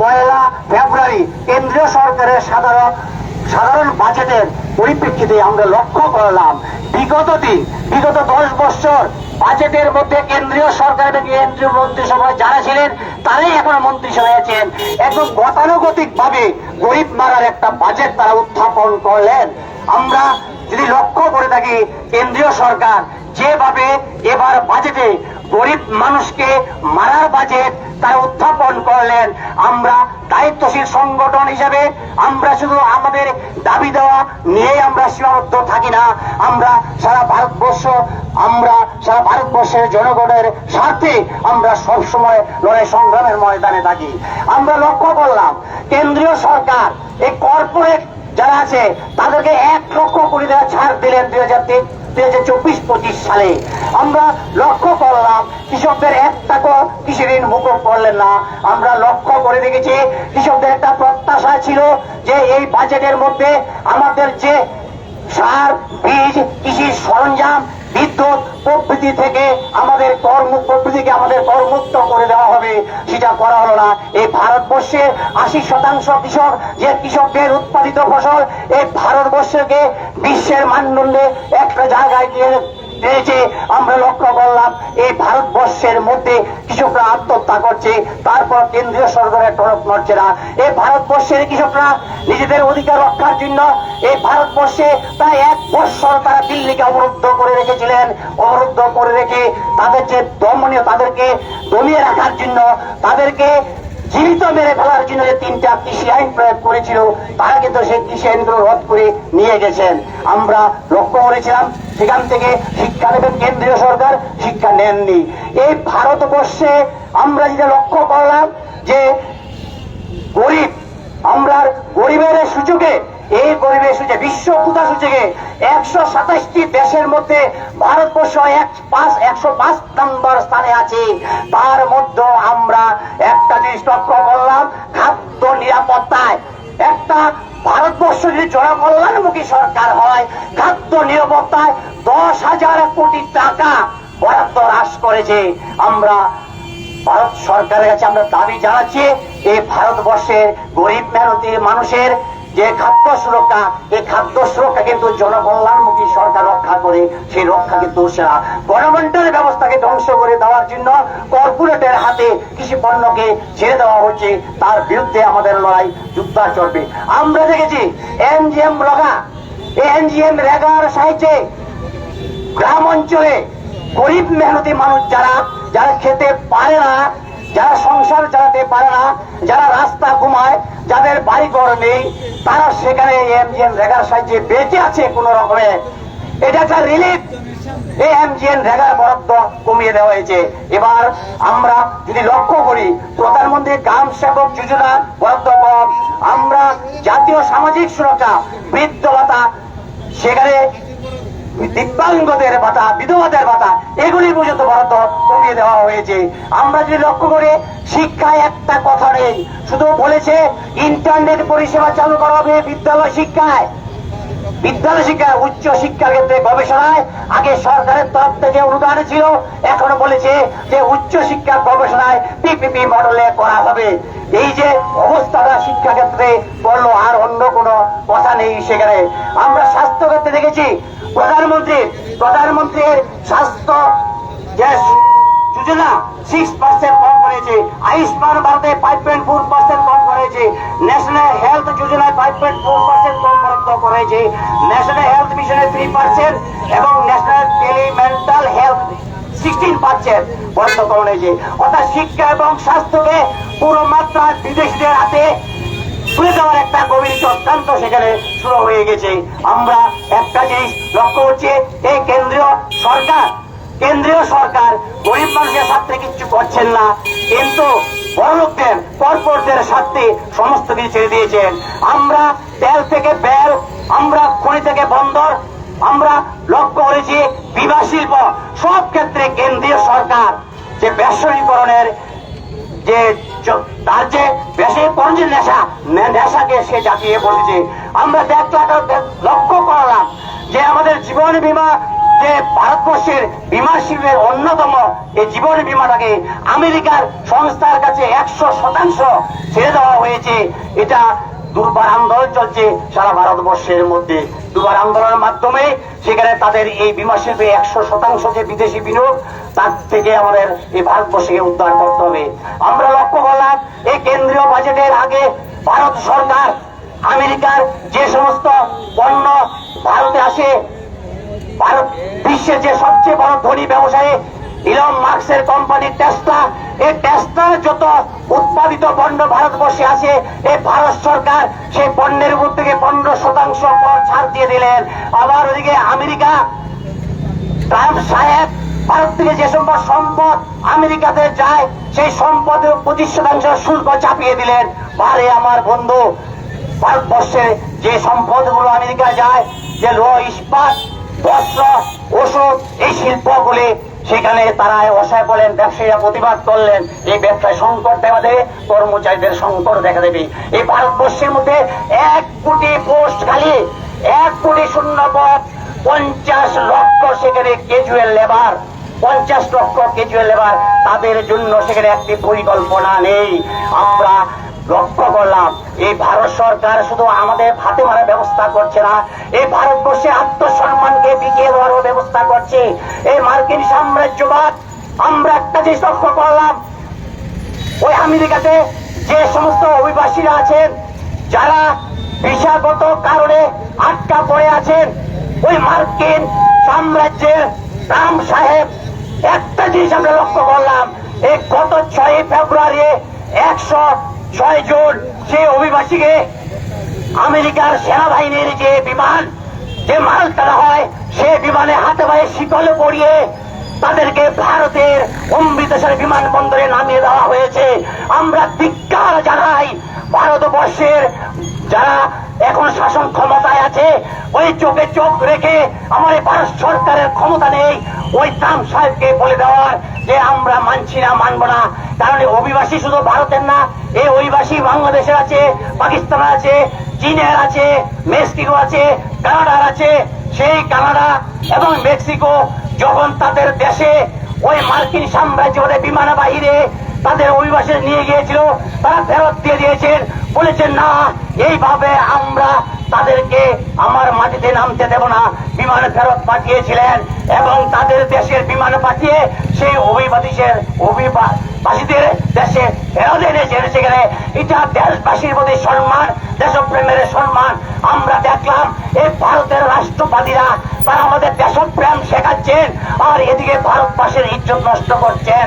পয়লা ফেব্রুয়ারি কেন্দ্রীয় সরকারের সাধারণ সাধারণ বাজেটের পরিপ্রেক্ষিতে আমরা লক্ষ্য করলাম, বিগত দিন, বিগত দশ বছর বাজেটের মধ্যে কেন্দ্রীয় সরকার এবং কেন্দ্রীয় মন্ত্রিসভায় যারা ছিলেন, তারাই এখন মন্ত্রিসভায় আছেন। একদম গতানুগতিক ভাবে গরিব মারার একটা বাজেট তারা উত্থাপন করলেন। আমরা যদি লক্ষ্য করে থাকি, কেন্দ্রীয় সরকার যেভাবে এবার বাজেটে গরিব মানুষকে মারার বাজেট তারা উত্থাপন করলেন, আমরা দায়িত্বশীল সংগঠন হিসেবে আমরা শুধু আমাদের দাবি দেওয়া নিয়েই আমরা সীমাবদ্ধ থাকি না, আমরা সারা ভারতবর্ষ, আমরা সারা ভারতবর্ষের জনগণের স্বার্থে আমরা সব সময় লড়াই সংগ্রামের ময়দানে থাকি। আমরা লক্ষ্য করলাম, কেন্দ্রীয় সরকার এই কর্পোরেট যারা আছে, তাদেরকে এক লক্ষ কোটি টাকা ছাড় দিলেন দুই হাজার তিন, দুই হাজার চব্বিশ পঁচিশ সালে। আমরা লক্ষ্য করলাম, কৃষকদের এক টাকা কৃষি ঋণ মুকুব করলেন না। আমরা লক্ষ্য করে দেখেছি, কৃষকদের একটা প্রত্যাশা ছিল যে এই বাজেটের মধ্যে আমাদের যে সার বীজ কৃষির সরঞ্জাম, বিদ্যুৎ প্রভৃতি থেকে আমাদের কর্ম, প্রভৃতিকে আমাদের করমুক্ত করে দেওয়া হবে। সেটা করা হলো না। এই ভারতবর্ষের আশি শতাংশ কৃষক, যে কৃষকদের উৎপাদিত ফসল, এই ভারতবর্ষকে বিশ্বের মানদণ্ডে একটা জায়গায় গিয়ে পেয়েছে। আমরা লক্ষ্য করলাম, এই ভারতবর্ষের মধ্যে কৃষকরা আত্মহত্যা করছে, তারপর কেন্দ্রীয় সরকারের টনক নড়ছে না এই ভারতবর্ষের কৃষকরা নিজেদের অধিকার রক্ষার জন্য এই ভারতবর্ষে প্রায় এক বছর তারা দিল্লিকে অবরুদ্ধ করে রেখেছিলেন। অবরুদ্ধ করে রেখে তাদের যে দমনীয়, তাদেরকে দমিয়ে রাখার জন্য, তাদেরকে জীবিত মেরে ফেলার জন্য যে তিনটা কৃষি আইন প্রয়োগ করেছিল, তারা কিন্তু সেই কৃষি আইনগুলো রদ করে নিয়ে গেছেন। আমরা লক্ষ্য করেছিলাম সেখান থেকে শিক্ষা নেবেন কেন্দ্রীয় সরকার, শিক্ষা নেননি। এই ভারতবর্ষে আমরা যেটা লক্ষ্য করলাম যে গরিব আমরা গরিবের সূচকে এই গরিবের সূচকে বিশ্ব ক্ষুদা সূচকে একশো সাতাশটি দেশের মধ্যে ভারতবর্ষ এক পাঁচ, একশো পাঁচ নম্বর স্থানে আছে। তার মধ্যে আমরা একটা জিনিস লক্ষ্য করলাম, খাদ্য নিরাপত্তায়। একটা ভারতবর্ষ যদি জনকল্যাণমুখী সরকার হয় খাদ্য নিরাপত্তায় দশ হাজার কোটি টাকা বরাদ্দ হ্রাস করেছে। আমরা ভারত সরকারের কাছে আমরা দাবি জানাচ্ছি, এই ভারতবর্ষের গরিব মেহনতি মানুষের যে খাদ্য সুরক্ষা, এই খাদ্য সুরক্ষা কিন্তু জনকল্যাণমুখী সরকার রক্ষা করে, সেই রক্ষা কিন্তু গভর্নমেন্টের ব্যবস্থাকে ধ্বংস করে দেওয়ার জন্য কর্পোরেটের হাতে কৃষি পণ্যকে ছেড়ে দেওয়া হচ্ছে। তার বিরুদ্ধে আমাদের লড়াই যুদ্ধ চলবে। আমরা দেখেছি এনজিএম এই এনজিএম রেগার সাহায্যে গ্রাম অঞ্চলে গরিব মেহনতি মানুষ যারা যারা খেতে পারে না যারা সংসার চালাতে পারে না, যারা রাস্তা ঘুমায়, যাদের বাড়ি ঘর নেই, তারা সেখানে এমজিএন রেগার সাহায্যে বেঁচে আছে কোন রকমে। এটা একটা রিলিফ এই এমজিএন রেগার বরাদ্দ কমিয়ে দেওয়া হয়েছে। এবার আমরা যদি লক্ষ্য করি প্রধানমন্ত্রী গ্রাম সেবক যোজনা বরাদ্দ আমরা জাতীয় সামাজিক সুরক্ষা, বৃদ্ধ ভাতা, সেখানে দিব্যাঙ্গদের ভাতা, বিধবাদের ভাতা, এগুলি পর্যন্ত বরাদ্দ কমিয়ে দেওয়া হয়েছে। আমরা যদি লক্ষ্য করে, শিক্ষায় একটা কথা নেই। শুধু বলেছে ইন্টারনেট পরিষেবা চালু করা হবে বিদ্যালয় শিক্ষায়। বিদ্যালয় শিক্ষা, উচ্চ শিক্ষার ক্ষেত্রে গবেষণায় আগে সরকারের তরফ থেকে অনুদান ছিল, এখন বলেছে যে উচ্চ শিক্ষা গবেষণায় পিপিপি মডেলে করা হবে। এই যে অবস্থাটা শিক্ষা ক্ষেত্রে বলল, আর অন্য কোনো কথা নেই সেখানে। আমরা স্বাস্থ্য ক্ষেত্রে দেখেছি, প্রধানমন্ত্রী, প্রধানমন্ত্রীর স্বাস্থ্য যে যোজনা সিক্স পার্সেন্ট কম করেছে। আয়ুষ্মান ভারতে ফাইভ পয়েন্ট ফোর পার্সেন্ট কম করেছে। ন্যাশনাল হেলথ যোজনায় ফাইভ পয়েন্ট ফোর পার্সেন্ট কম বরাদ্দ করেছে। ন্যাশনাল হেলথ মিশনে থ্রি পার্সেন্ট এবং national telemental health sixteen percent বরাদ্দ করা হয়েছে অর্থাৎ শিক্ষা এবং স্বাস্থ্যকে পুরো মাত্রায় বিদেশিদের হাতে তুলে দেওয়ার একটা গভীর চক্রান্ত সেখানে শুরু হয়ে গেছে। আমরা একটা জিনিস লক্ষ্য করছি এই কেন্দ্রীয় সরকার কেন্দ্রীয় সরকার গরিব মানুষের স্বার্থে কিচ্ছু করছেন না, কিন্তু বড়লোকদের কর্পোরেটদের স্বার্থে সমস্ত কিছু ছেড়ে দিয়েছেন। আমরা তেল থেকে বেল, আমরা খনি থেকে বন্দর, আমরা লক্ষ্য করেছি বিবাহ শিল্প। সব ক্ষেত্রে কেন্দ্রীয় সরকার যে বেসরীকরণের যে তার যে বেশি পঞ্চের নেশা নেশাকে সে জাতিয়ে বসেছে। আমরা দেখলাম লক্ষ্য করলাম যে আমাদের জীবন বীমা যে ভারতবর্ষের বিমা শিল্পের অন্যতম এই জীবন বিমাটাকে আমেরিকার সংস্থার কাছে একশো শতাংশ ছেড়ে দেওয়া হয়েছে। এটা দুর্বার আন্দোলন চলছে সারা ভারতবর্ষের মধ্যে। দুর্বার আন্দোলনের মাধ্যমে সেখানে তাদের এই বিমা শিল্পে একশো শতাংশ যে বিদেশি বিনিয়োগ, তার থেকে আমাদের এই ভারতবর্ষকে উদ্ধার করতে হবে। আমরা লক্ষ্য করলাম, এই কেন্দ্রীয় বাজেটের আগে ভারত সরকার আমেরিকার যে সমস্ত পণ্য ভারতে আসে ভারত বিশ্বের যে সবচেয়ে বড় ধনী ব্যবসায়ী ইলন মার্কসের কোম্পানি টেসলা এই টেসলার যত উৎপাদিত পণ্য ভারতবর্ষে আছে, এই ভারত সরকার সেই পণ্যের উপর থেকে পনেরো শতাংশ কর ছাড় দিয়ে দিলেন। আবার ওদিকে আমেরিকা ট্রাম্প সাহেব ভারত থেকে যে সম্পদ সম্পদ আমেরিকাতে যায়, সেই সম্পদের পঁচিশ শতাংশ শুল্ক চাপিয়ে দিলেন। বারে আমার বন্ধু, ভারতবর্ষে যে সম্পদগুলো আমেরিকা যায়, যে লো ইস্পাত বস্ত্র, ওষুধ, এই শিল্পগুলি সেখানে তারা অসহায় বলেন, ব্যবসায়ীরা প্রতিবাদ করলেন। এই ব্যবসায় সংকট দেখা দেবে, কর্মচারীদের সংকট দেখা দেবে। এই ভারতবর্ষের মধ্যে এক কোটি পোস্ট খালি, এক কোটি শূন্য পদ, পঞ্চাশ লক্ষ সেখানে কেজুয়াল লেবার পঞ্চাশ লক্ষ কেজুয়াল লেবার তাদের জন্য সেখানে একটি পরিকল্পনা নেই। আমরা লক্ষ্য করলাম এই ভারত সরকার শুধু আমাদের হাতে মারার ব্যবস্থা করছে না, এই ভারতবর্ষের আত্মসম্মানকে বিকিয়ে দেওয়ার ব্যবস্থা করছে। এই মার্কিন সাম্রাজ্যবাদ, আমরা একটা জিনিস লক্ষ্য করলাম, ওই আমেরিকাতে যে সমস্ত অভিবাসীরা আছেন, যারা পেশাগত কারণে আটকা পড়ে আছেন, ওই মার্কিন সাম্রাজ্যের রাম সাহেব, একটা জিনিস আমরা লক্ষ্য করলাম, এই গত ছয় ফেব্রুয়ারি একশো ছয় জন সে অভিবাসীকে আমেরিকার সেনাবাহিনীর যে বিমান, যে মাল টানা হয়, সে বিমানে হাতে পায়ে শিকলে পড়িয়ে তাদেরকে ভারতের অমৃতসর বিমানবন্দরে নামিয়ে দেওয়া হয়েছে। আমরা ধিক্কার জানাই ভারতবর্ষের যারা এখন শাসন ক্ষমতায় আছে, ওই চোখে চোখ রেখে আমার ভারত সরকারের ক্ষমতা নেই, ওই ট্রাম্প সাহেবকে বলে দেওয়ার যে আমরা মানছি না, মানব না কারণ এই অভিবাসী শুধু ভারতের না, এই অভিবাসী বাংলাদেশের আছে, পাকিস্তানের আছে, চীনের আছে মেক্সিকো আছে, কানাডার আছে। সেই কানাডা এবং মেক্সিকো যখন তাদের দেশে ওই মার্কিন সাম্রাজ্য ওদের বিমান বাহিরে তাদের অভিবাসী নিয়ে গিয়েছিল, তারা ফেরত দিয়ে দিয়েছেন। বলেছেন, না এইভাবে আমরা তাদেরকে আমার মাটিতে নামতে দেব না। বিমানে ফেরত পাঠিয়েছিলেন এবং তাদের দেশের বিমানে পাঠিয়ে সেই অভিবাসীদের অভিবাসীদের দেশে ফেরত এনেছেন। সেখানে এটা দেশবাসীর প্রতি সম্মান, দেশপ্রেমের সম্মান। আমরা দেখলাম এই ভারতের রাষ্ট্রবাদীরা, তারা আমাদের দেশপ্রেম শেখাচ্ছেন আর এদিকে ভারতবাসীর ইজ্জত নষ্ট করছেন।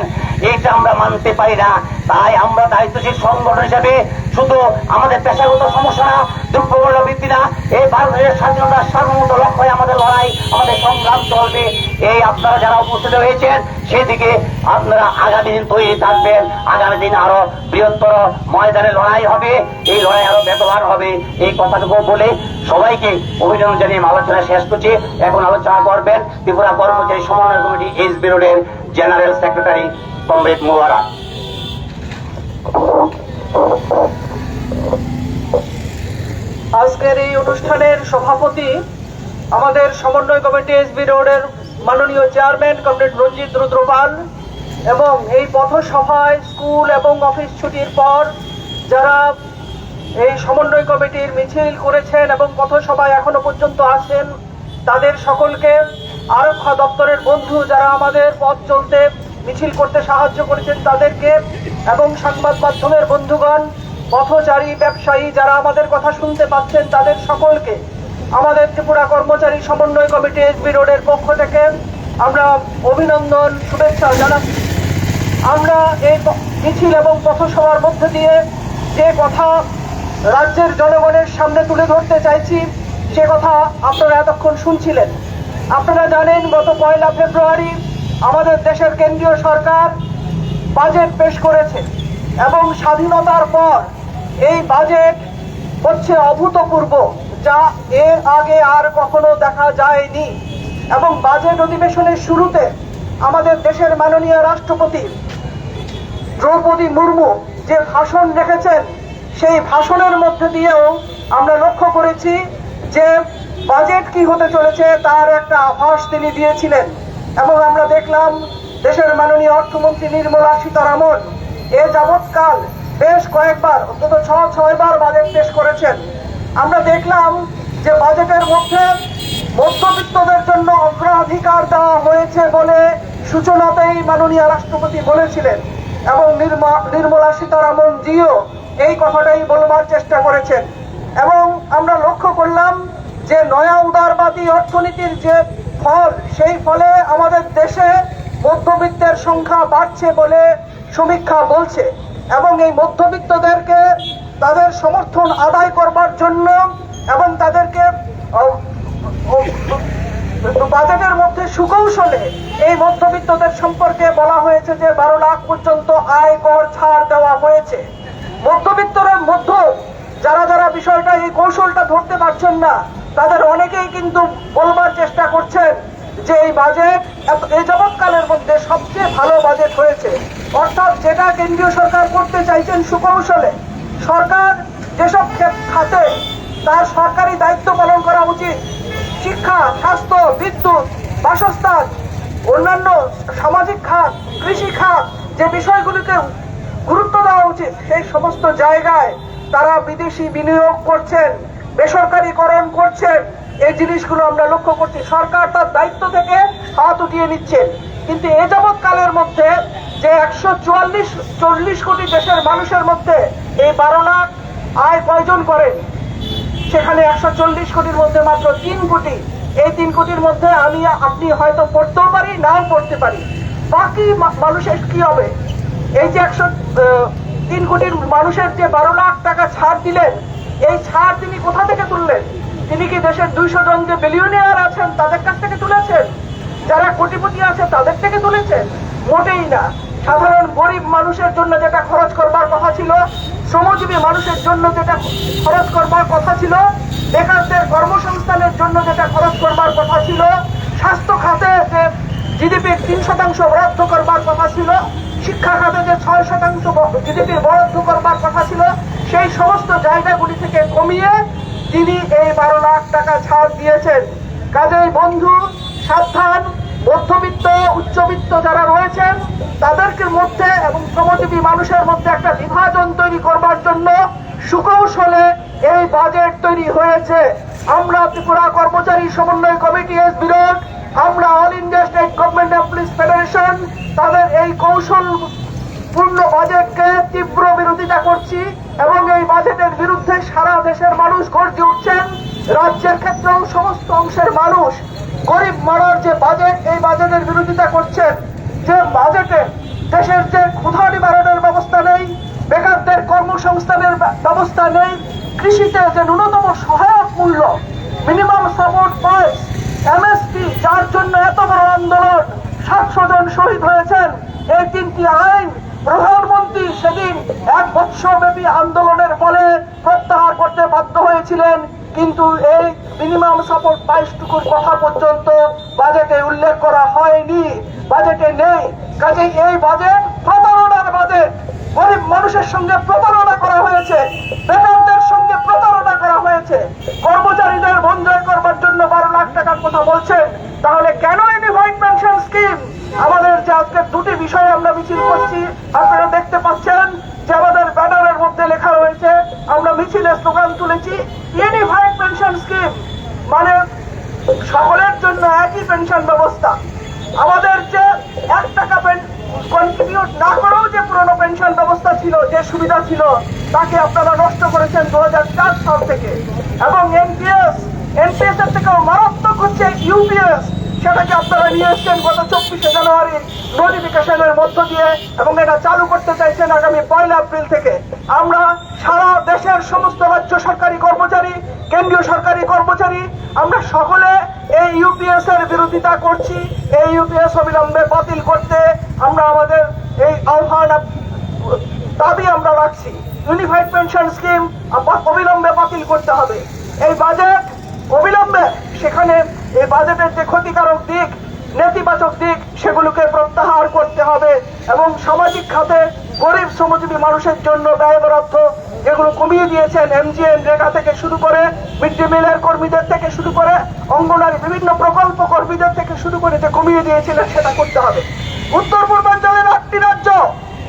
এইটা আমরা মানতে পারি না। তাই আমরা দায়িত্বশীল সংগঠন হিসেবে শুধু আমাদের পেশাগত সমস্যা না, দুর্বল বৃদ্ধি না, এই ভারতের স্বাধীনতার সার্বভৌমত্ব লক্ষ্যে আমাদের লড়াই, আমাদের সংগ্রাম চলবে। এই আপনারা যারা উপস্থিত হয়েছেন, সেদিকে আপনারা আগামী দিন তৈরি থাকবেন। আগামী দিন আরও বৃহত্তর ময়দানে লড়াই হবে। এই লড়াই আরও ব্যবহার হবে। এই কথাটুকু বলে সবাইকে অভিনন্দন জানিয়ে আলোচনা শেষ করছি। এখন আলোচনা করবেন ত্রিপুরা কর্মচারী সমন্বয় কমিটি এইচ বিরোডের জেনারেল সেক্রেটারি কমরেড মোবারক আজকের এই অনুষ্ঠানের সভাপতি আমাদের সমন্বয় কমিটি এসবি রোডের মাননীয় চেয়ারম্যান কমরেড রঞ্জিত রুদ্রপাল এবং এই পথসভায় স্কুল এবং অফিস ছুটির পর যারা এই সমন্বয় কমিটির মিছিল করেছেন এবং পথসভায় এখনও পর্যন্ত আছেন তাদের সকলকে আরক্ষা দপ্তরের বন্ধু যারা আমাদের পথ চলতে মিছিল করতে সাহায্য করেছেন তাদেরকে এবং সংবাদ মাধ্যমের বন্ধুগণ, পথচারী, ব্যবসায়ী যারা আমাদের কথা শুনতে পাচ্ছেন তাদের সকলকে আমাদের ত্রিপুরা কর্মচারী সমন্বয় কমিটি এসবি রোডের পক্ষ থেকে আমরা অভিনন্দন, শুভেচ্ছা জানাচ্ছি। আমরা এই মিছিল এবং পথসভার মধ্যে দিয়ে যে কথা রাজ্যের জনগণের সামনে তুলে ধরতে চাইছি, সে কথা আপনারা এতক্ষণ শুনছিলেন। আপনারা জানেন, গত পয়লা ফেব্রুয়ারি আমাদের দেশের কেন্দ্রীয় সরকার বাজেট পেশ করেছে এবং স্বাধীনতার পর এই বাজেট হচ্ছে অভূতপূর্ব, যা এর আগে আর কখনো দেখা যায়নি। এবং বাজেট অধিবেশনের শুরুতে আমাদের দেশের মাননীয় রাষ্ট্রপতি দ্রৌপদী মুর্মু যে ভাষণ রেখেছেন, সেই ভাষণের মধ্যে দিয়েও আমরা লক্ষ্য করেছি যে বাজেট কি হতে চলেছে তার একটা আভাস তিনি দিয়েছিলেন। এবং আমরা দেখলাম দেশের মাননীয় অর্থমন্ত্রী নির্মলা সীতারামন এ যাবৎকাল বেশ কয়েকবার, অন্তত ছ, ছয়বার বাজেট পেশ করেছেন। আমরা দেখলাম যে বাজেটের মধ্যে মধ্যবিত্তদের জন্য অগ্রাধিকার দেওয়া হয়েছে বলে সূচনাতেই মাননীয় রাষ্ট্রপতি বলেছিলেন এবং নির্মা- নির্মলা সীতারামন জিও এই কথাটাই বলবার চেষ্টা করেছেন। এবং আমরা লক্ষ্য করলাম যে নয়া উদারবাদী অর্থনীতির যে ফল সেই ফলে আমাদের দেশে মধ্যবিত্তের সংখ্যা বাড়ছে বলে সমীক্ষা বলছে। এবং এই মধ্যবিত্তদেরকে তাদের সমর্থন আদায় করবার জন্য এবং তাদেরকে বাজেটের মধ্যে সুকৌশলে এই মধ্যবিত্তদের সম্পর্কে বলা হয়েছে যে বারো লাখ পর্যন্ত আয় কর ছাড় দেওয়া হয়েছে। মধ্যবিত্তরের মধ্যে যারা যারা বিষয়টা, এই কৌশলটা ধরতে পারছেন না তাদের অনেকেই কিন্তু বলবার চেষ্টা করছেন যে এই বাজেট এই যাবৎকালের মধ্যে সবচেয়ে ভালো বাজেট হয়েছে। অর্থাৎ যেটা কেন্দ্রীয় সরকার করতে চাইছেন সুকৌশলে, সরকার যেসব খাতে, তার সরকারি দায়িত্ব পালন করা উচিত। শিক্ষা, স্বাস্থ্য, বিদ্যুৎ, বাসস্থান, অন্যান্য সামাজিক খাত, কৃষি খাত, যে বিষয়গুলিতে গুরুত্ব দেওয়া উচিত, সেই সমস্ত জায়গায় তারা বিদেশি বিনিয়োগ করছেন। বেসরকারীকরণ করছেন এই জিনিসগুলো আমরা লক্ষ্য করছি। সরকার তার দায়িত্ব থেকে হাত উঠিয়ে নিচ্ছেন কিন্তু এ যাবৎ কালের মধ্যে যে একশো চুয়াল্লিশ, চল্লিশ কোটি দেশের মানুষের মধ্যে এই বারো লাখ আয় কয়জন করেন সেখানে একশো চল্লিশ কোটির মধ্যে মাত্র তিন কোটি। এই তিন কোটির মধ্যে আমি, আপনি হয়তো পড়তেও পারি, নাও পড়তে পারি। বাকি মানুষের কি হবে? এই যে একশো তিন কোটির মানুষের যে বারো লাখ টাকা ছাড় দিলেন এই ছাড় তিনি কোথা থেকে তুললেন? তিনি কি দেশের দুইশো জন যে বিলিয়নিয়ার আছেন, তাদের কাছ থেকে তুলেছেন? যারা কোটিপতি আছে, তাদের থেকে তুলেছেন? মোটেই না। সাধারণ গরিব মানুষের জন্য যেটা খরচ করবার কথা ছিল, শ্রমজীবী মানুষের জন্য যেটা খরচ করবার কথা ছিল, বেকারদের কর্মসংস্থানের জন্য যেটা খরচ করবার কথা ছিল, স্বাস্থ্য খাতে যে জিডিপির তিন শতাংশ বরাদ্দ করবার কথা ছিল শিক্ষা খাতে যে ছয় শতাংশ জিডিপি বরাদ্দ করবার কথা ছিল, সেই সমস্ত জায়গাগুলি থেকে কমিয়ে তিনি এই বারো লাখ টাকা ছাড় দিয়েছেন। কাজেই বন্ধু, সাবধান, মধ্যবিত্ত, উচ্চবিত্ত যারা রয়েছেন, তাদেরকে মধ্যে এবং শ্রমজীবী মানুষের মধ্যে একটা বিভাজন তৈরি করবার জন্য সুকৌশলে এই বাজেট তৈরি হয়েছে। আমরা ত্রিপুরা কর্মচারী সমন্বয় কমিটি এস বিরোধ আমরা all India state government police federation তাদের এই কৌশল পূর্ণ বাজেটকে তীব্র বিরোধিতা করছি এবং এই বাজেটের বিরুদ্ধে সারা দেশের মানুষ গর্জে উঠছেন। রাজ্যের ক্ষেত্রেও সমস্ত অংশের মানুষ গরিব মারার যে বাজেট এই বাজেটের বিরোধিতা করছেন। যে বাজেটে দেশের যে ক্ষুধা নিবারণের ব্যবস্থা নেই, বেকারদের কর্মসংস্থানের ব্যবস্থা নেই, কৃষিতে যে ন্যূনতম সহায়ক মূল্য মিনিমাম সাপোর্ট প্রাইস এমএসপি, যার জন্য এত বড় আন্দোলন সাতশো জন শহীদ হয়েছেন, এই তিনটি আইন প্রধানমন্ত্রী সেদিন এক বৎসরব্যাপী আন্দোলনের ফলে প্রত্যাহার করতে বাধ্য হয়েছিলেন। কিন্তু এই মিনিমাম সাপোর্ট বাইশটুকুর কথা পর্যন্ত বাজেটে উল্লেখ করা হয়নি। বাজেটে নেই। কাজেই এই বাজেট প্রতারণার বাজেট গরিব মানুষের সঙ্গে প্রতারণা করা হয়েছে বেকারদের সঙ্গে প্রতারণা করা হয়েছে কর্মচারীদের বঞ্চয় করবার জন্য বারো লাখ টাকার কথা বলছেন তাহলে কেন ইউনিফাইড পেনশন স্কিম আমাদের যে আজকে দুটি বিষয় আমরা মিছিল করছি আপনারা দেখতে পাচ্ছেন যে আমাদের ব্যানারের মধ্যে লেখা রয়েছে, আমরা মিছিলে স্লোগান তুলেছি ইউনিফাইড পেনশন স্কিম মানে সকলের জন্য একই পেনশন ব্যবস্থা। আমাদের যে এক টাকা কন্ট্রিবিউট না করেও যে পুরনো পেনশন ব্যবস্থা ছিল, যে সুবিধা ছিল, তাকে আপনারা নষ্ট করেছেন দু হাজার চার সাল থেকে। এবং এনপিএস এনপিএস এর থেকেও মারাত্মক হচ্ছে ইউপিএস। সেটাকে আপনারা নিয়ে এসছেন গত চব্বিশে জানুয়ারি নোটিফিকেশনের মধ্য দিয়ে এবং এটা চালু করতে চাইছেন আগামী পয়লা এপ্রিল থেকে। আমরা সারা দেশের সমস্ত রাজ্য সরকারি কর্মচারী, কেন্দ্রীয় সরকারি কর্মচারী, আমরা সকলে এই ইউপিএস এর বিরোধিতা করছি। এই ইউপিএস অবিলম্বে বাতিল করতে আমরা আমাদের এই আহ্বান দাবি আমরা রাখছি। ইউনিফাইড পেনশন স্কিম অবিলম্বে বাতিল করতে হবে। এই বাজেট অবিলম্বে সেখানে বাজেটের যে ক্ষতিকারক দিক, নেতিবাচক দিক সেগুলোকে প্রত্যাহার করতে হবে এবং সামাজিক খাতে গরিব শ্রমজীবী মানুষের জন্য ব্যয় বরাদ্দ যেগুলো কমিয়ে দিয়েছেন এমজিএন রেখা থেকে শুরু করে মিড ডে মিলের কর্মীদের থেকে শুরু করে অঙ্গনারী বিভিন্ন প্রকল্প কর্মীদের থেকে শুরু করে যে কমিয়ে দিয়েছিলেন সেটা করতে হবে। উত্তর পূর্বাঞ্চলের আটটি রাজ্য,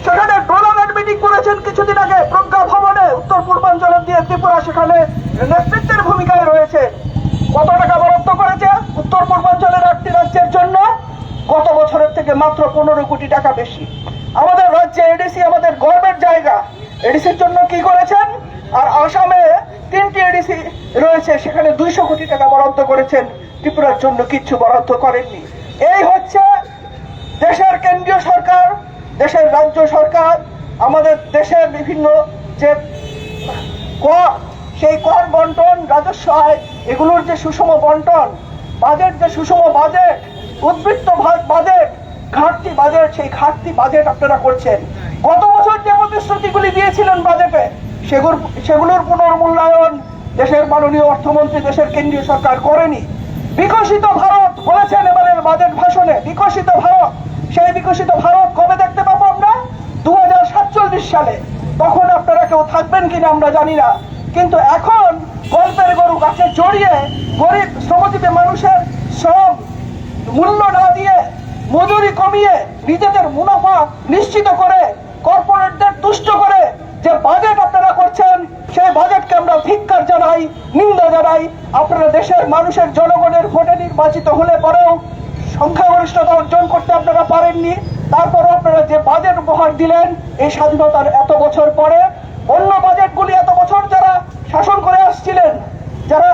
সেখানে ডোনামেন্ট মিটিং করেছেন কিছুদিন আগে প্রজ্ঞা ভবনে। উত্তর পূর্বাঞ্চলের দিয়ে ত্রিপুরা সেখানে নেতৃত্বের ভূমিকায় রয়েছে। কত টাকা বরাদ্দ করেছে উত্তর পূর্বাঞ্চলের আটটি রাজ্যের জন্য গত বছরের থেকে মাত্র পনেরো কোটি টাকা বেশি। আমাদের রাজ্যে এডিসি আমাদের গর্বের জায়গা। এডিসির জন্য কি করেছেন? আর আসামে তিনটি এডিসি রয়েছে, সেখানে দুইশো কোটি টাকা বরাদ্দ করেছেন। ত্রিপুরার জন্য কিচ্ছু বরাদ্দ করেননি। এই হচ্ছে দেশের কেন্দ্রীয় সরকার, দেশের রাজ্য সরকার, আমাদের দেশের বিভিন্ন যে কর, সেই কর বন্টন, রাজস্ব আয়, এগুলোর যে সুষম বন্টন, বাজেট যে সুষম বাজেট, উদ্বৃত্ত বাজেট ঘাটতি বাজেট, সেই ঘাটতি বাজেট আপনারা করছেন। গত বছর যে প্রতিশ্রুতিগুলি দিয়েছিলেন বাজেটে সেগুলো সেগুলোর পুনর্মূল্যায়ন দেশের মাননীয় অর্থমন্ত্রী, দেশের কেন্দ্রীয় সরকার করেনি। বিকশিত ভারত বলেছেন এবারের বাজেট ভাষণে। বিকশিত ভারত, সেই বিকশিত ভারত কবে দেখতে পাবো আমরা? দু হাজার সাতচল্লিশ সালে। তখন আপনারা কেউ থাকবেন কিনা আমরা জানি না। কিন্তু এখন গল্পের গরু গাছে জড়িয়ে গরিব শ্রমজীবী মানুষের শ্রম মূল্য না দিয়ে মজুরি কমিয়ে নিজেদের মুনাফা নিশ্চিত করে কর্পোরেটদের তুষ্ট করে যে বাজেট আপনারা করছেন, সেই বাজেটকে আমরা ধিক্কার জানাই, নিন্দা জানাই। আপনারা দেশের মানুষের জনগণের ভোটে নির্বাচিত হলে পরেও সংখ্যাগরিষ্ঠতা অর্জন করতে আপনারা পারেননি। তারপরও আপনারা যে বাজেট উপহার দিলেন, এই স্বাধীনতার এত বছর পরে অন্য বাজেটগুলি এত বছর যারা শাসন করে আসছিলেন যারা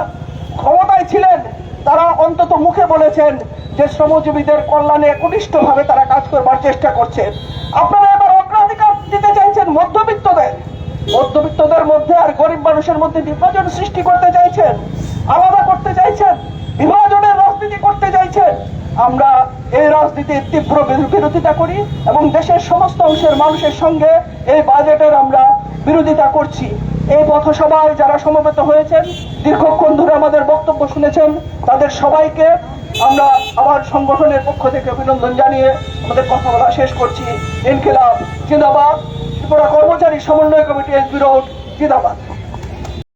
ক্ষমতায় ছিলেন তারা অন্তত মুখে বলেছেন যে শ্রমজীবীদের কল্যাণে একনিষ্ঠভাবে তারা কাজ করবার চেষ্টা করছেন। আপনারা এবার অগ্রাধিকার দিতে চাইছেন মধ্যবিত্তদের। মধ্যবিত্তদের মধ্যে আর গরিব মানুষের মধ্যে বিভাজন সৃষ্টি করতে চাইছেন, আলাদা করতে চাইছেন, বিভাজনের রাজনীতি করতে চাইছেন। আমরা এই রাজনীতির তীব্র বিরো- বিরোধিতা করি এবং দেশের সমস্ত অংশের মানুষের সঙ্গে এই বাজেটের আমরা বিরোধিতা করছি। এই পথসভায় যারা সমবেত হয়েছেন, দীর্ঘক্ষণ ধরে আমাদের বক্তব্য শুনেছেন, তাদের সবাইকে আমরা আমার সংগঠনের পক্ষ থেকে অভিনন্দন জানিয়ে আমাদের কথা বলা শেষ করছি। ইনকিলাব জিন্দাবাদ। ত্রিপুরা কর্মচারী সমন্বয় কমিটি এসবি রোড, জিন্দাবাদ।